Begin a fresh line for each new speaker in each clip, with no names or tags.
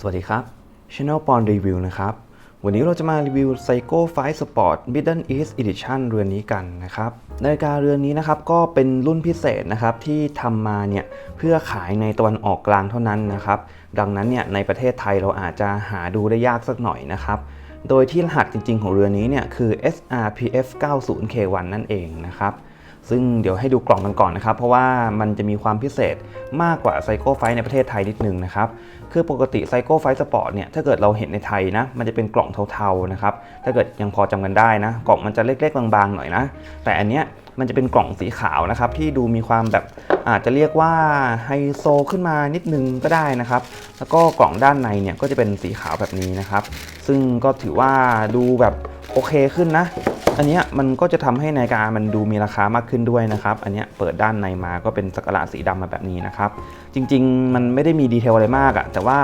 สวัสดีครับ Channel Pon Review นะครับ วันนี้เราจะมารีวิว Psycho 5 Sport Middle East Edition เรือนนี้กันนะครับนาฬิกาเรือนนี้นะครับก็เป็นรุ่นพิเศษนะครับที่ทำมาเนี่ยเพื่อขายในตะวันออกกลางเท่านั้นนะครับ ดังนั้นเนี่ยในประเทศไทยเราอาจจะหาดูได้ยากสักหน่อยนะครับโดยที่รหัสจริงๆ ของเรือนนี้เนี่ยคือ SRPF 90K1 นั่นเองนะครับ ซึ่งเดี๋ยวให้ดูกล่องกันก่อนนะครับ เพราะว่ามันจะมีความพิเศษมากกว่าไซโก้ไฟในประเทศไทยนิดนึงนะครับ คือปกติไซโก้ไฟสปอร์ตเนี่ยถ้าเกิดเราเห็นในไทยนะ มันจะเป็นกล่องเทาๆนะครับ ถ้าเกิดยังพอจำกันได้นะ กล่องมันจะเล็กๆบางๆหน่อยนะ แต่อันเนี้ยมันจะเป็นกล่องสีขาวนะครับ ที่ดูมีความแบบอาจจะเรียกว่าไฮโซขึ้นมานิดนึงก็ได้นะครับ แล้วก็กล่องด้านในเนี่ยก็จะเป็นสีขาวแบบนี้นะครับ ซึ่งก็ถือว่าดูแบบโอเคขึ้นนะ อันนี้มันก็จะทำให้นาฬิกามันดูมีราคามากขึ้นด้วยนะครับ อันนี้เปิดด้านในมาก็เป็นสักหลาสีดำมาแบบนี้นะครับ จริง ๆ มันไม่ได้มีดีเทลอะไรมากอะแต่ว่า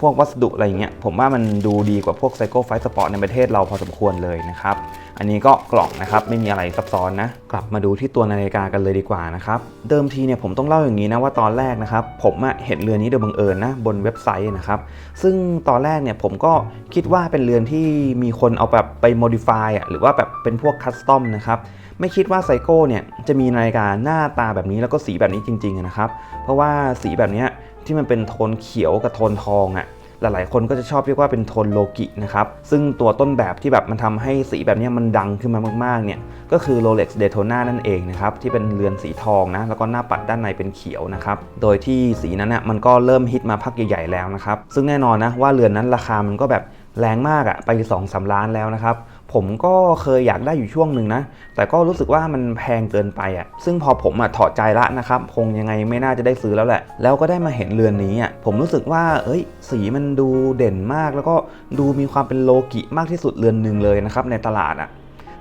พวกวัสดุอะไรเงี้ยผมว่ามันดูดีกว่าพวกไซโคไฟสปอร์ตในประเทศเราพอสมควรเลยนะครับ อันนี้ก็กล่องนะครับไม่มีอะไรซับซ้อนนะกลับมาดูที่ตัวนาฬิกากันเลยดีกว่านะครับเดิมทีเนี่ยผมต้องเล่าอย่างนี้นะว่าตอนแรกนะครับผมเห็นเรือนนี้โดยบังเอิญนะบนเว็บไซต์นะครับซึ่งตอนแรกเนี่ยผมก็คิดว่าเป็นเรือนที่มีคนเอาแบบไป modify อะหรือว่าแบบเป็นพวกคัสตอมนะครับไม่คิดว่าไซโก้เนี่ยจะมีนาฬิกาหน้าตาแบบนี้แล้วก็สีแบบนี้จริงๆนะครับเพราะว่าสีแบบนี้ที่มันเป็นโทนเขียวกับโทนทองอะ่ะ หลายๆ คนก็จะชอบเรียกว่าเป็นโทนโลกินะครับ ซึ่งตัวต้นแบบที่แบบมันทำให้สีแบบนี้มันดังขึ้นมามากๆเนี่ยก็คือ Rolex Daytona นั่นเองนะครับ ที่เป็นเรือนสีทองนะ แล้วก็หน้าปัดด้านในเป็นเขียวนะครับ โดยที่สีนั้นน่ะมันก็เริ่มฮิตมาพักใหญ่ๆแล้วนะครับ ซึ่งแน่นอนนะว่าเรือนนั้นราคามันก็แบบแรงมากอะไป2อสล้านแล้วนะครับ ผมก็เคยอยากได้อยู่ช่วงหนึ่งนะ แต่ก็รู้สึกว่ามันแพงเกินไปอะ่ะ ซึ่งพอผมอะถอดใจละนะครับ คงยังไงไม่น่าจะได้ซื้อแล้วแหละ แล้วก็ได้มาเห็นเรือนนี้อะ ผมรู้สึกว่า เอ้ย สีมันดูเด่นมาก แล้วก็ดูมีความเป็นโลกิมากที่สุดเรือนหนึ่งเลยนะครับในตลาดอะ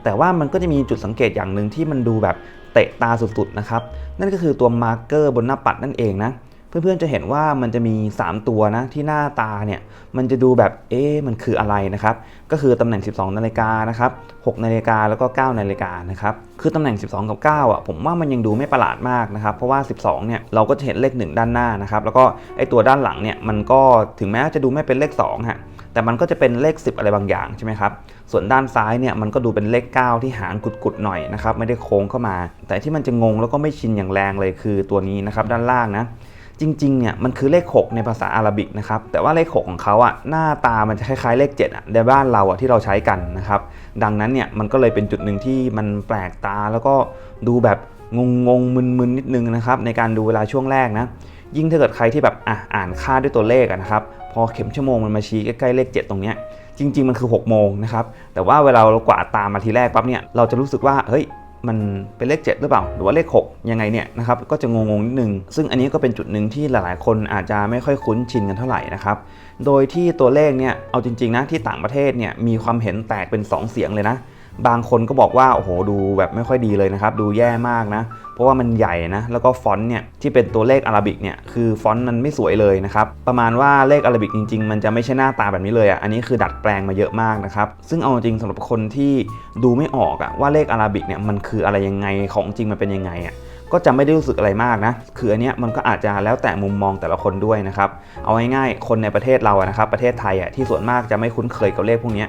แต่ว่ามันก็จะมีจุดสังเกตอย่างหนึ่งที่มันดูแบบเตะตาสุดๆนะครับ นั่นก็คือตัวมาร์กเกอร์บนหน้าปัดนั่นเองนะ เพื่อนๆจะเห็นว่ามันจะมี 3 ตัวนะที่หน้าตาเนี่ยมันจะดูแบบเอ๊ะมันคืออะไรนะครับก็คือตำแหน่ง 12 นาฬิกานะครับ6นาฬิกาแล้วก็ 9 นาฬิกานะครับคือตำแหน่ง 12 กับ 9อะผมว่ามันยังดูไม่ประหลาดมากนะครับเพราะว่า 12เนี่ยเราก็จะเห็นเลข 1 ด้านหน้านะครับแล้วก็ไอตัวด้านหลังเนี่ยมันก็ถึงแม้จะดูไม่เป็นเลข2ฮะแต่มันก็จะเป็นเลข 10 อะไรบางอย่างใช่ไหมครับ ส่วนด้านซ้ายเนี่ยมันก็ดูเป็นเลข 9 ที่หางกุดๆหน่อยนะครับไม่ได้โค้งเข้ามา แต่ที่มันจะงงแล้วก็ไม่ชินอย่างแรงเลยคือตัวนี้นะครับด้านล่างนะ จริงๆเนี่ยมันคือเลข 6 ในภาษาอาหรับิกนะครับแต่ว่าเลข 6 ของเขาอะหน้าตามันจะคล้ายๆเลข7อะในบ้านเราอะที่เราใช้กันนะครับดังนั้นเนี่ยมันก็เลยเป็นจุดหนึ่งที่มันแปลกตาแล้วก็ดูแบบงงๆมึนๆนิดนึงนะครับในการดูเวลาช่วงแรกนะยิ่งถ้าเกิดใครที่แบบอะอ่านค่าด้วยตัวเลขะนะครับพอเข็มชั่วโมงมันมาชี้ใกล้ๆเลข 7 ตรงเนี้ยจริง ๆ มันคือ 6 โมงนะครับแต่ว่าเวลาเรากวาดตามมาทีแรกปั๊บเนี่ยเราจะรู้สึกว่าเฮ้ย มันเป็นเลข 7 หรือเปล่า หรือว่าเลข 6 ยังไงเนี่ยนะครับก็จะงงๆนิดนึง ซึ่งอันนี้ก็เป็นจุดหนึ่งที่หลายๆ คนอาจจะไม่ค่อยคุ้นชินกันเท่าไหร่นะครับโดยที่ตัวเลขเนี่ยเอาจริงๆนะที่ต่างประเทศเนี่ยมีความเห็นแตกเป็น 2 เสียงเลยนะ บางคนก็บอกว่าโอ้โหดูแบบไม่ค่อยดีเลยนะครับ ดูแย่มากนะ เพราะว่ามันใหญ่นะ แล้วก็ฟอนต์เนี่ยที่เป็นตัวเลขอาราบิกเนี่ยคือฟอนต์มันไม่สวยเลยนะครับ ประมาณว่าเลขอาราบิกจริง ๆ มันจะไม่ใช่หน้าตาแบบนี้เลยอะอันนี้คือดัดแปลงมาเยอะมากนะครับซึ่งเอาจริงสำหรับคนที่ดูไม่ออกอะว่าเลขอาราบิกเนี่ยมันคืออะไรยังไงของจริงมันเป็นยังไงอะ ก็จะไม่ได้รู้สึกอะไรมากนะ คืออันเนี้ยมันก็อาจจะแล้วแต่มุมมองแต่ละคนด้วยนะครับ เอาง่ายๆคนในประเทศเราอะนะครับประเทศไทยอะที่ส่วนมากจะไม่คุ้นเคยกับเลขพวกนี้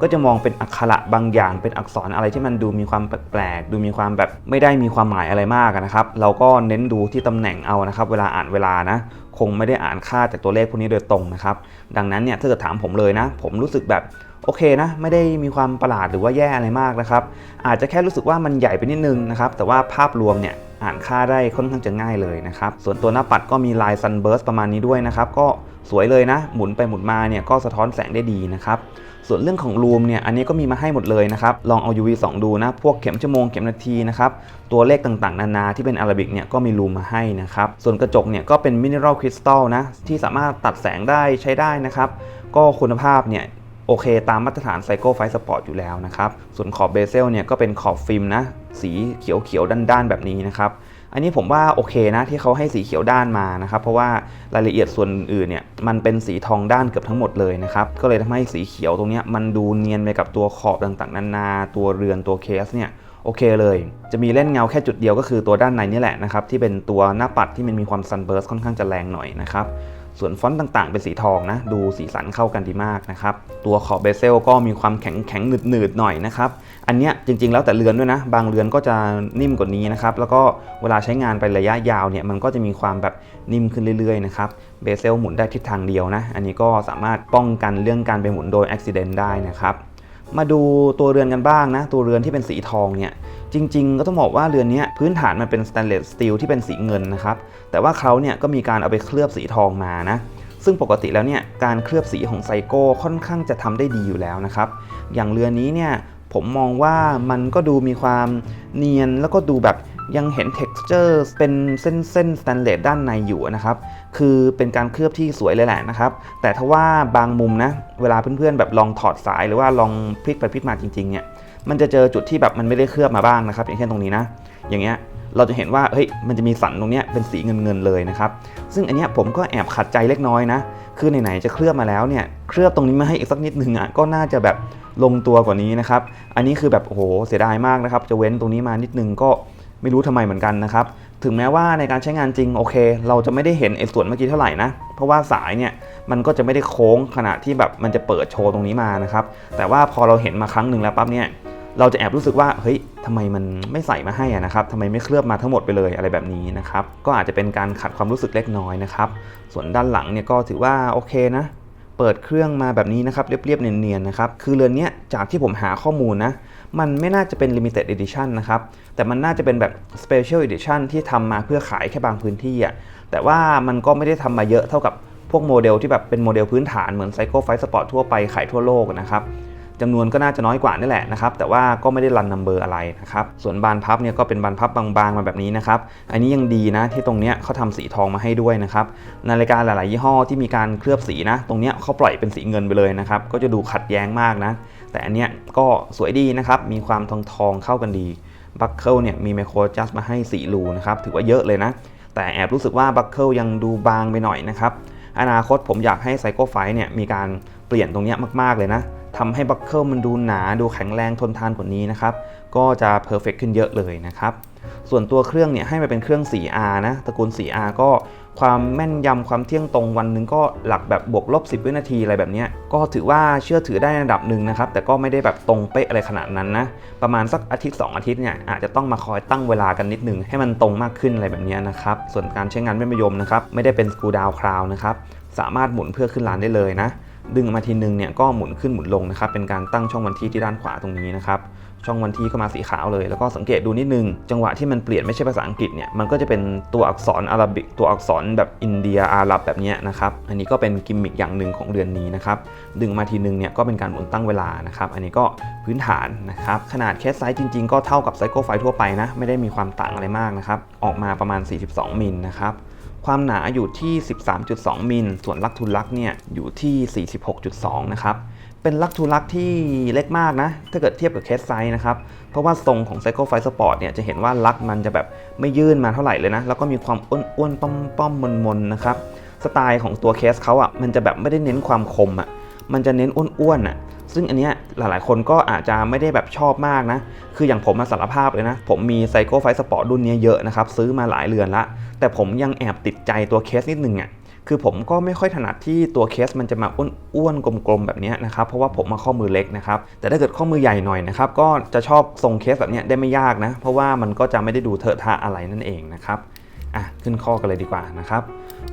ก็จะมองเป็นอักขระบางอย่างเป็นอักษรอะไรที่มันดูมีความแปลกๆดูมีความแบบไม่ได้มีความหมายอะไรมากนะครับ เราก็เน้นดูที่ตำแหน่งเอานะครับ เวลาอ่านเวลานะ คงไม่ได้อ่านค่าจากตัวเลขพวกนี้โดยตรงนะครับ ดังนั้นเนี่ยถ้าเกิดถามผมเลยนะ ผมรู้สึกแบบโอเคนะ ไม่ได้มีความประหลาดหรือว่าแย่อะไรมากนะครับ อาจจะแค่รู้สึกว่ามันใหญ่ไปนิดนึงนะครับ แต่ว่าภาพรวมเนี่ย อ่านค่าได้ค่อนข้างจะง่ายเลยนะครับ ส่วนตัวหน้าปัดก็มีลายซันเบิร์สประมาณนี้ด้วยนะครับ ก็สวยเลยนะ หมุนไปหมุนมาเนี่ยก็สะท้อนแสงได้ดีนะครับ ส่วนเรื่องของรูมเนี่ยอันนี้ก็มีมาให้หมดเลยนะครับ ลองเอา UV ส่องดูนะ พวกเข็มชั่วโมงเข็มนาทีนะครับ ตัวเลขต่างๆ นานาที่เป็นอาราบิกเนี่ยก็มีรูมมาให้นะครับ ส่วนกระจกเนี่ยก็เป็นมิเนอรัลคริสตัลนะที่สามารถตัดแสงได้ใช้ได้นะครับ ก็คุณภาพเนี่ย อเคตามมาตรฐานไซโ o ไฟสปอร์ตอยู่แล้วนะครับ ส่วนขอบเบเซลเนี่ยก็เป็นขอบฟิล์มนะ สีเขียวๆด้านๆ แบบนี้นะครับ อันนี้ผมว่าโอเคนะที่เขาให้สีเขียวด้านมานะครับ เพราะว่ารายละเอียดส่วนอื่นเนี่ยมันเป็นสีทองด้านเกือบทั้งหมดเลยนะครับ ก็เลยทำให้สีเขียวตรงนี้มันดูเนียนไปกับตัวขอบต่างๆนานา ตัวเรือนตัวเคสเนี่ยโอเคเลย จะมีเล่นเงาแค่จุดเดียวก็คือตัวด้านในนี่แหละนะครับที่เป็นตัวหน้าปัดที่มันมีความซันเบิร์สค่อนข้างจะแรงหน่อยนะครับ ส่วนฟอนต์ต่างๆ เป็นสีทองนะ ดูสีสันเข้ากันดีมากนะครับ ตัวขอบเบเซลก็มีความแข็งแข็งหนืดหนืดหน่อยนะครับ อันเนี้ยจริงๆ แล้วแต่เรือนด้วยนะ บางเรือนก็จะนิ่มกว่านี้นะครับ แล้วก็เวลาใช้งานไประยะยาวเนี่ย มันก็จะมีความแบบนิ่มขึ้นเรื่อยๆ นะครับ เบเซลหมุนได้ทิศทางเดียวนะ อันนี้ก็สามารถป้องกันเรื่องการไปหมุนโดยอุบิเหตุได้นะครับ มาดูตัวเรือนกันบ้างนะ ตัวเรือนที่เป็นสีทองเนี่ยจริง ๆ ก็ต้องบอกว่าเรือนนี้พื้นฐานมันเป็นสแตนเลสสตีลที่เป็นสีเงินนะครับ แต่ว่าเขาเนี่ยก็มีการเอาไปเคลือบสีทองมานะ ซึ่งปกติแล้วเนี่ยการเคลือบสีของไซโก้ค่อนข้างจะทำได้ดีอยู่แล้วนะครับ อย่างเรือนนี้เนี่ยผมมองว่ามันก็ดูมีความเนียนแล้วก็ดูแบบ ยังเห็น texture เป็นเส้นเส้นสแตนเลสด้านในอยู่นะครับ คือเป็นการเคลือบที่สวยเลยแหละนะครับ แต่ถ้าว่าบางมุมนะ เวลาเพื่อนๆแบบลองถอดสายหรือว่าลองพลิกไปพลิกมาจริงๆเนี่ย มันจะเจอจุดที่แบบมันไม่ได้เคลือบมาบ้างนะครับ อย่างเช่นตรงนี้นะ อย่างเงี้ย เราจะเห็นว่า เฮ้ย มันจะมีสันตรงเนี้ยเป็นสีเงินเงินๆเลยนะครับ ซึ่งอันเนี้ยผมก็แอบขัดใจเล็กน้อยนะ คือไหนๆจะเคลือบมาแล้วเนี่ย เคลือบตรงนี้มาให้อีกสักนิดนึงอะ ก็น่าจะแบบลงตัวกว่านี้นะครับ อันนี้คือแบบโอ้โห เสียดายมากนะครับ จะเว้นตรงนี้มานิดนึงก็ ไม่รู้ทำไมเหมือนกันนะครับ ถึงแม้ว่าในการใช้งานจริงโอเค เราจะไม่ได้เห็นไอ้ส่วนเมื่อกี้เท่าไหร่นะ เพราะว่าสายเนี่ยมันก็จะไม่ได้โค้งขนาดที่แบบมันจะเปิดโชว์ตรงนี้มานะครับ แต่ว่าพอเราเห็นมาครั้งหนึ่งแล้วปั๊บเนี่ยเราจะแอบรู้สึกว่าเฮ้ยทำไมมันไม่ใส่มาให้นะครับทำไมไม่เคลือบมาทั้งหมดไปเลยอะไรแบบนี้นะครับ ก็อาจจะเป็นการขัดความรู้สึกเล็กน้อยนะครับ ส่วนด้านหลังเนี่ยก็ถือว่าโอเคนะเปิดเครื่องมาแบบนี้นะครับเรียบๆเนียนๆนะครับคือเรือนนี้จากที่ผมหาข้อมูลนะ มันไม่น่าจะเป็น limited edition นะครับ แต่มันน่าจะเป็นแบบ special edition ที่ทำมาเพื่อขายแค่บางพื้นที่อะ แต่ว่ามันก็ไม่ได้ทำมาเยอะเท่ากับพวกโมเดลที่แบบเป็นโมเดลพื้นฐานเหมือน Psycho Fight Sport ทั่วไปขายทั่วโลกนะครับ จำนวนก็น่าจะน้อยกว่านี่แหละนะครับแต่ว่าก็ไม่ได้รันนัมเบอร์อะไรนะครับส่วนบานพับเนี่ยก็เป็นบานพับบางๆมาแบบนี้นะครับอันนี้ยังดีนะที่ตรงเนี้ยเขาทำสีทองมาให้ด้วยนะครับนาฬิกาหลายๆยี่ห้อที่มีการเคลือบสีนะ ตรงเนี้ยเขาปล่อยเป็นสีเงินไปเลยนะครับก็จะดูขัดแย้งมากนะ แต่อันเนี้ยก็สวยดีนะครับมีความทองทองเข้ากันดีบัคเคิลเนี่ยมีไมโครจัสมาให้4รูนะครับถือว่าเยอะเลยนะ แต่แอบรู้สึกว่าบัคเคิลยังดูบางไปหน่อยนะครับอนาคตผมอยากให้ไซโคไฟเนี่ยมีการเปลี่ยนตรงเนี้ยมากๆเลยนะ ทำให้บัคเคิลมันดูหนาดูแข็งแรงทนทานกว่านี้นะครับ ก็จะเพอร์เฟกขึ้นเยอะเลยนะครับ ส่วนตัวเครื่องเนี่ยให้มาเป็นเครื่อง 4R นะ ตระกูล 4R ก็ความแม่นยำความเที่ยงตรงวันหนึ่งก็หลักแบบบวกลบ 10 วินาทีอะไรแบบนี้ก็ถือว่าเชื่อถือได้ระดับหนึ่งนะครับ แต่ก็ไม่ได้แบบตรงเป๊ะอะไรขนาดนั้นนะ ประมาณสักอาทิตย์ 2 อาทิตย์เนี่ยอาจจะต้องมาคอยตั้งเวลากันนิดนึงให้มันตรงมากขึ้นอะไรแบบนี้นะครับ ส่วนการใช้งานไม่มยมนะครับ ไม่ได้เป็นสกูดาวคราวนะครับ สามารถหมุนเพื่อขึ้นลานได้เลยนะ ดึงมาทีนึงเนี่ยก็หมุนขึ้นหมุนลงนะครับเป็นการตั้งช่องวันที่ที่ด้านขวาตรงนี้นะครับช่องวันที่ก็มาสีขาวเลยแล้วก็สังเกตดูนิดนึง จังหวะที่มันเปลี่ยนไม่ใช่ภาษาอังกฤษเนี่ยมันก็จะเป็นตัวอักษรอาหรับิกตัวอักษรแบบอินเดียอาหรับแบบนี้นะครับอันนี้ก็เป็นกิมมิคอย่างหนึ่งของเรือนนี้นะครับดึงมาทีนึงเนี่ยก็เป็นการหมุนตั้งเวลานะครับอันนี้ก็พื้นฐานนะครับขนาดเคสไซส์จริง ๆ ก็เท่ากับไซโคไฟทั่วไปนะไม่ได้มีความต่างอะไรมากนะครับออกมาประมาณ 42 มิลนะครับ ความหนาอยู่ที่ 13.2 มิล ส่วนลักทุลักเนี่ยอยู่ที่ 46.2 นะครับ เป็นลักทูลักที่เล็กมากนะ ถ้าเกิดเทียบกับเคสไซส์นะครับ เพราะว่าทรงของ Psycho Fight Sport เนี่ยจะเห็นว่าลักมันจะแบบไม่ยื่นมาเท่าไหร่เลยนะ แล้วก็มีความอ้วนๆ ป้อมๆ มนๆ นะครับ สไตล์ของตัวเคสเขาอะ มันจะแบบไม่ได้เน้นความคมอะ มันจะเน้นอ้วนๆอะ ซึ่งอันเนี้ยหลายๆ คนก็อาจจะไม่ได้แบบชอบมากนะ คืออย่างผมมาสารภาพเลยนะ ผมมี Psycho Fight Sport รุ่นนี้เยอะนะครับ ซื้อมาหลายเรือนละ แต่ผมยังแอบติดใจตัวเคสนิดนึงอะคือผมก็ไม่ค่อยถนัดที่ตัวเคสมันจะมาอ้วนๆกลมๆแบบนี้นะครับ เพราะว่าผมมาข้อมือเล็กนะครับ แต่ถ้าเกิดข้อมือใหญ่หน่อยนะครับ ก็จะชอบทรงเคสแบบนี้ได้ไม่ยากนะ เพราะว่ามันก็จะไม่ได้ดูเถอะทะอะไรนั่นเองนะครับ อะ ขึ้นข้อกันเลยดีกว่านะครับ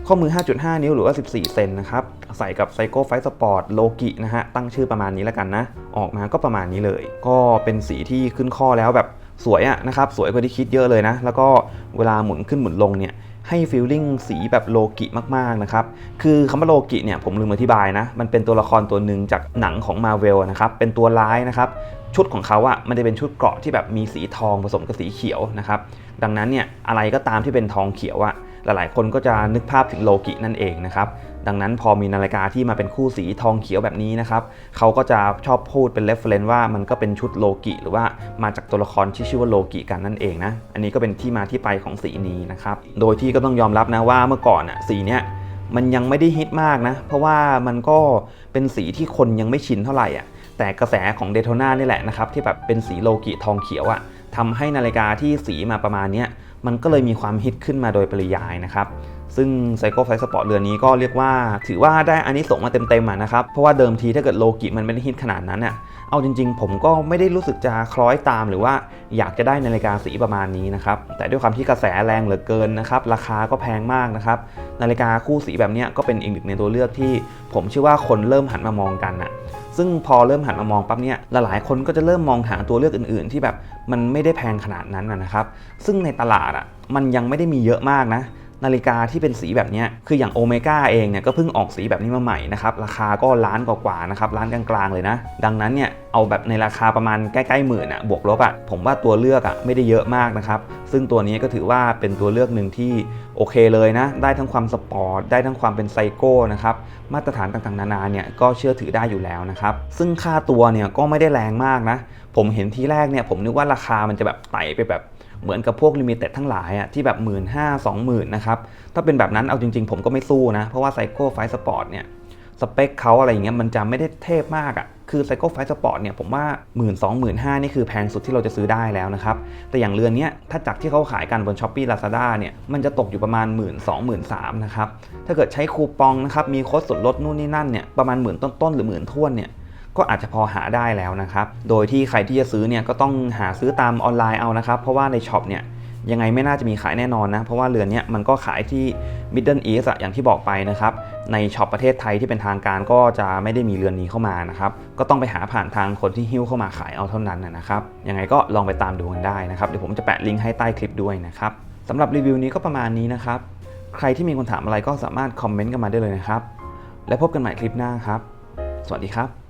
ข้อมือ 5.5 นิ้วหรือว่า 14 เซนนะครับ ใส่กับ Psycho Fight Sport Loki นะฮะ ตั้งชื่อประมาณนี้แล้วกันนะ ออกมาก็ประมาณนี้เลย ก็เป็นสีที่ขึ้นข้อแล้วแบบสวยอะนะครับ สวยกว่าที่คิดเยอะเลยนะ แล้วก็เวลาหมุนขึ้นหมุนลงเนี่ยให้ฟีลลิ่งสีแบบโลกิมากๆนะครับ คือคำว่าโลกิเนี่ยผมลืมอธิบายนะ มันเป็นตัวละครตัวหนึ่งจากหนังของมาเวลนะครับ เป็นตัวร้ายนะครับ ชุดของเขาอะมันจะเป็นชุดเกราะที่แบบมีสีทองผสมกับสีเขียวนะครับ ดังนั้นเนี่ยอะไรก็ตามที่เป็นทองเขียวอะ หลายๆ คนก็จะนึกภาพถึงโลกินั่นเองนะครับ ดังนั้นพอมีนาฬิกาที่มาเป็นคู่สีทองเขียวแบบนี้นะครับ เขาก็จะชอบพูดเป็น reference ว่ามันก็เป็นชุดโลกิหรือว่ามาจากตัวละครที่ชื่อว่าโลกิกันนั่นเองนะ อันนี้ก็เป็นที่มาที่ไปของสีนี้นะครับ โดยที่ก็ต้องยอมรับนะว่าเมื่อก่อนอะสีเนี้ยมันยังไม่ได้ฮิตมากนะ เพราะว่ามันก็เป็นสีที่คนยังไม่ชินเท่าไหร่อะ แต่กระแสของเดโ t นานี่แหละนะครับที่แบบเป็นสีโลกิทองเขียวอะทำให้นาฬิกาที่สีมาประมาณเนี้ย มันก็เลยมีความฮิตขึ้นมาโดยปริยายนะครับ ซึ่งไซโคไฟสปอร์ตเรือนนี้ก็เรียกว่าถือว่าได้อันนี้ส่งมาเต็มๆอะนะครับ เพราะว่าเดิมทีถ้าเกิดโลกิมันไม่ได้ฮิตขนาดนั้นอะเอาจริงๆ ผมก็ไม่ได้รู้สึกจะคล้อยตามหรือว่าอยากจะได้นาฬิกาสีประมาณนี้นะครับ แต่ด้วยความที่กระแสแรงเหลือเกินนะครับ ราคาก็แพงมากนะครับ นาฬิกาคู่สีแบบนี้ก็เป็นอีกหนึ่งในตัวเลือกที่ ผมเชื่อว่าคนเริ่มหันมามองกันอะ ซึ่งพอเริ่มหันมามองปั๊บเนี่ยหลายๆคนก็จะเริ่มมองหาตัวเลือกอื่นๆ ที่แบบมันไม่ได้แพงขนาดนั้นนะครับซึ่งในตลาดอะมันยังไม่ได้มีเยอะมากนะ นาฬิกาที่เป็นสีแบบนี้คืออย่างโอเมก้าเองเนี่ยก็เพิ่งออกสีแบบนี้มาใหม่นะครับราคาก็ล้านกว่าๆนะครับล้านกลางๆเลยนะ ดังนั้นเนี่ยเอาแบบในราคาประมาณใกล้ๆหมื่นอะบวกลบอะผมว่าตัวเลือกอะไม่ได้เยอะมากนะครับซึ่งตัวนี้ก็ถือว่าเป็นตัวเลือกหนึ่งที่โอเคเลยนะ ได้ทั้งความสปอร์ต ได้ทั้งความเป็นไซโก้นะครับ มาตรฐานต่างๆ นานาเนี่ยก็เชื่อถือได้อยู่แล้วนะครับ ซึ่งค่าตัวเนี่ยก็ไม่ได้แรงมากนะ ผมเห็นทีแรกเนี่ยผมนึกว่าราคามันจะแบบไต่ไปแบบ เหมือนกับพวกลิมิเต็ดทั้งหลายอะที่แบบ1 5ื่นห้าสองหมื่นนะครับ ถ้าเป็นแบบนั้นเอาจริงๆ ผมก็ไม่สู้นะ เพราะว่าไซโก้ไฟสปอร์ตเนี่ยสเปคเขาอะไรอย่างเงี้ยมันจะไม่ได้เทพมากอะ่ะ คือไซโก้ไฟสปอร์ตเนี่ยผมว่า 1 2 0 0 0 0 1 5นี่คือแพงสุดที่เราจะซื้อได้แล้วนะครับ แต่อย่างเรือนเนี้ยถ้าจากที่เขาขายกันบน s h อ p e e Lazada เนี่ย มันจะตกอยู่ประมาณ 1 2 0 0 0 0 3 0 0นะครับ ถ้าเกิดใช้คูปองนะครับ มีโค้ดส่วนลดนู่นนี่นั่นเนี่ย ประมาณหมื่นต้นๆหรือหมื่นท้วนเนี่ย ก็อาจจะพอหาได้แล้วนะครับ โดยที่ใครที่จะซื้อเนี่ยก็ต้องหาซื้อตามออนไลน์เอานะครับ เพราะว่าในช็อปเนี่ยยังไงไม่น่าจะมีขายแน่นอนนะ เพราะว่าเรือนเนี้ยมันก็ขายที่ Middle East อะอย่างที่บอกไปนะครับ ในช็อปประเทศไทยที่เป็นทางการก็จะไม่ได้มีเรือนนี้เข้ามานะครับ ก็ต้องไปหาผ่านทางคนที่หิ้วเข้ามาขายเอาเท่านั้นนะนะครับยังไงก็ลองไปตามดูกันได้นะครับเดี๋ยวผมจะแปะลิงก์ให้ใต้คลิปด้วยนะครับสำหรับรีวิวนี้ก็ประมาณนี้นะครับใครที่มีคำถามอะไรก็สามารถคอมเมนต์กันมาได้เลยนะครับ และพบกันใหม่คลิปหน้าครับ สวัสดีครับ